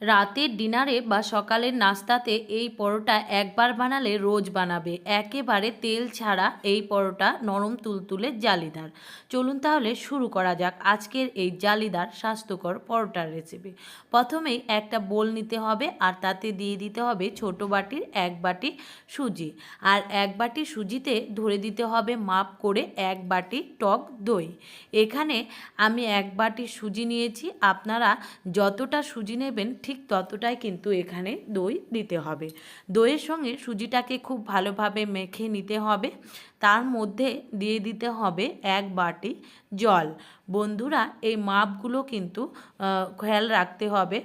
রাতের ডিনারে বা সকালের নাস্তাতে এই পরোটা একবার বানালে রোজ বানাবে। একেবারে তেল ছাড়া এই পরোটা নরম তুলতুলে জালিদার। চলুন তাহলে শুরু করা যাক আজকের এই জালিদার স্বাস্থ্যকর পরোটার রেসিপি প্রথমেই একটা বোল নিতে হবে আর তাতে দিয়ে দিতে হবে ছোট বাটির এক বাটি সুজি। আর এক বাটি সুজিতে ধরে দিতে হবে মাপ করে এক বাটি টক দই। এখানে আমি এক বাটি সুজি নিয়েছি। আপনারা যতটা সুজি নেবেন ঠিক ততটাই কিন্তু এখানে দই দিতে হবে। দইয়ের সঙ্গে সুজিটাকে খুব ভালোভাবে মেখে নিতে হবে। তার মধ্যে দিয়ে দিতে হবে এক বাটি জল। বন্ধুরা, এই মাপগুলো কিন্তু খেয়াল রাখতে হবে।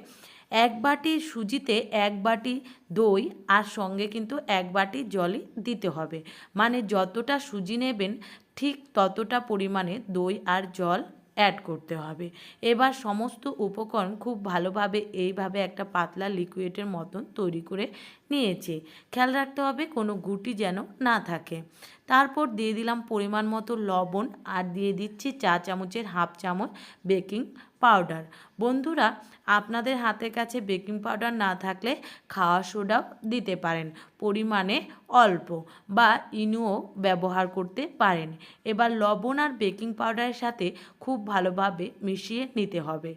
এক বাটি সুজিতে এক বাটি দই আর সঙ্গে কিন্তু এক বাটি জলই দিতে হবে। মানে যতটা সুজি নেবেন, ঠিক ততটা পরিমাণে দই আর জল অ্যাড করতে হবে। এবার সমস্ত উপকরণ খুব ভালোভাবে এইভাবে একটা পাতলা লিকুইডের মতন তৈরি করে নিয়েছে। খেয়াল রাখতে হবে কোনো গুটি যেন না থাকে। তারপর দিয়ে দিলাম পরিমাণ মতো লবণ আর দিয়ে দিচ্ছি চা চামচের হাফ চামচ বেকিং পাউডার। বন্ধুরা, আপনাদের হাতের কাছে বেকিং পাউডার না থাকলে খাওয়া সোডাও দিতে পারেন, পরিমাণে অল্প বা ইনুও ব্যবহার করতে পারেন। এবার লবণ আর বেকিং পাউডারের সাথে খুব ভালোভাবে মিশিয়ে নিতে হবে।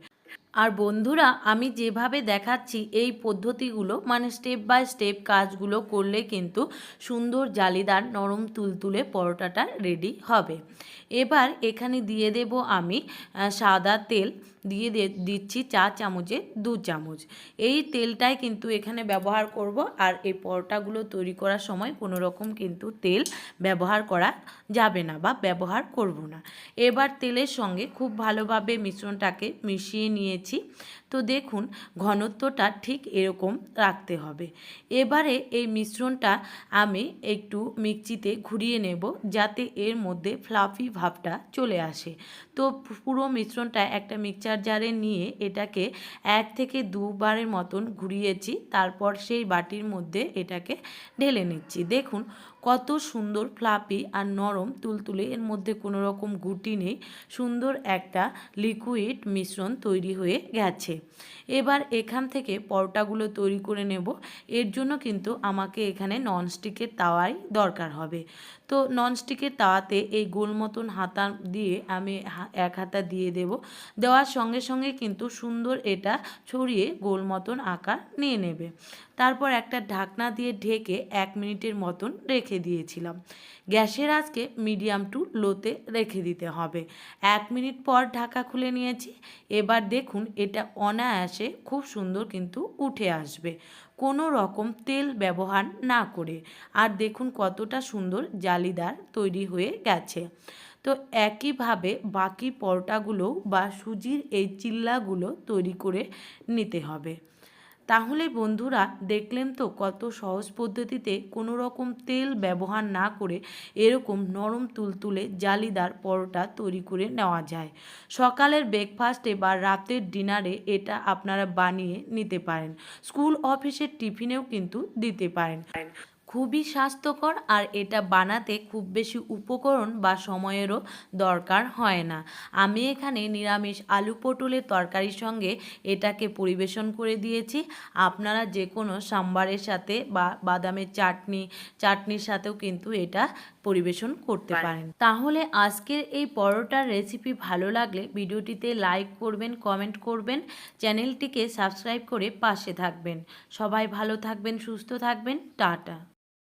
আর বন্ধুরা, আমি যেভাবে দেখাচ্ছি, এই পদ্ধতিগুলো মানে স্টেপ বাই স্টেপ কাজগুলো করলে কিন্তু সুন্দর জালিদার নরম তুলতুলে পরোটাটা রেডি হবে। এবার এখানে দিয়ে দেব আমি সাদা তেল। দিয়ে দিচ্ছি চা চামচে, দু চামচ। এই তেলটাই কিন্তু এখানে ব্যবহার করব। আর এই পরোটাগুলো তৈরি করার সময় কোনো রকম কিন্তু তেল ব্যবহার করা যাবে না বা ব্যবহার করব না। এবার তেলের সঙ্গে খুব ভালোভাবে মিশ্রণটাকে মিশিয়ে নিয়েছি। তো দেখুন, ঘনত্বটা ঠিক এরকম রাখতে হবে। এবারে এই মিশ্রণটা আমি একটু মিক্সিতে ঘুরিয়ে নেব যাতে এর মধ্যে ফ্লাফি ভাবটা চলে আসে। তো পুরো মিশ্রণটা একটা মিক্সচার জারে নিয়ে এটাকে এক থেকে দুবারের মতন ঘুরিয়েছি, তারপর সেই বাটির মধ্যে এটাকে ঢেলে নিচ্ছি। দেখুন, কত সুন্দর ফ্লাপি আর নরম তুলতুলে, এর মধ্যে কোনো রকম গুটি নেই। সুন্দর একটা লিকুইড মিশ্রণ তৈরি হয়ে গেছে। এবার এখান থেকে পরোটাগুলো তৈরি করে নেব। এর জন্য কিন্তু আমাকে এখানে ননস্টিকের তাওয়াই দরকার হবে। তো ননস্টিকের তাওয়াতে এই গোল মতন হাতা দিয়ে আমি এক হাতা দিয়ে দেব। দেওয়ার সঙ্গে সঙ্গে কিন্তু সুন্দর এটা ছড়িয়ে গোল মতন আকার নিয়ে নেবে। তারপর একটা ঢাকনা দিয়ে ঢেকে এক মিনিটের মতন রেখে দিয়েছিলাম। গ্যাসের আজকে মিডিয়াম টু লোতে রেখে দিতে হবে। এক মিনিট পর ঢাকা খুলে নিয়েছি। এবার দেখুন এটা অনায়াসে খুব সুন্দর কিন্তু উঠে আসবে। কোনো রকম তেল ব্যবহার না করে। আর দেখুন কতটা সুন্দর জালিদার তৈরি হয়ে গেছে। তো একইভাবে বাকি পরোটাগুলো বা সুজির এই চিল্লাগুলো তৈরি করে নিতে হবে। তাহলে বন্ধুরা দেখলেন তো কত সহজ পদ্ধতিতে কোনো রকম তেল ব্যবহার না করে এরকম নরম তুলতুলে জালিদার পরোটা তৈরি করে নেওয়া যায়। সকালের ব্রেকফাস্টে বা রাতের ডিনারে এটা আপনারা বানিয়ে নিতে পারেন। স্কুল অফিসের টিফিনেও কিন্তু দিতে পারেন। খুবই স্বাস্থ্যকর আর এটা বানাতে খুব বেশি উপকরণ বা সময়েরও দরকার হয় না। আমি এখানে নিরামিষ আলু পটলের তরকারির সঙ্গে এটাকে পরিবেশন করে দিয়েছি। আপনারা যে কোনো সাম্বারের সাথে বা বাদামের চাটনি চাটনির সাথেও কিন্তু এটা পরিবেশন করতে পারেন। তাহলে আজকের এই পরোটার রেসিপি ভালো লাগলে ভিডিওটিতে লাইক করবেন কমেন্ট করবেন চ্যানেলটিকে সাবস্ক্রাইব করে পাশে থাকবেন। সবাই ভালো থাকবেন সুস্থ থাকবেন টাটা।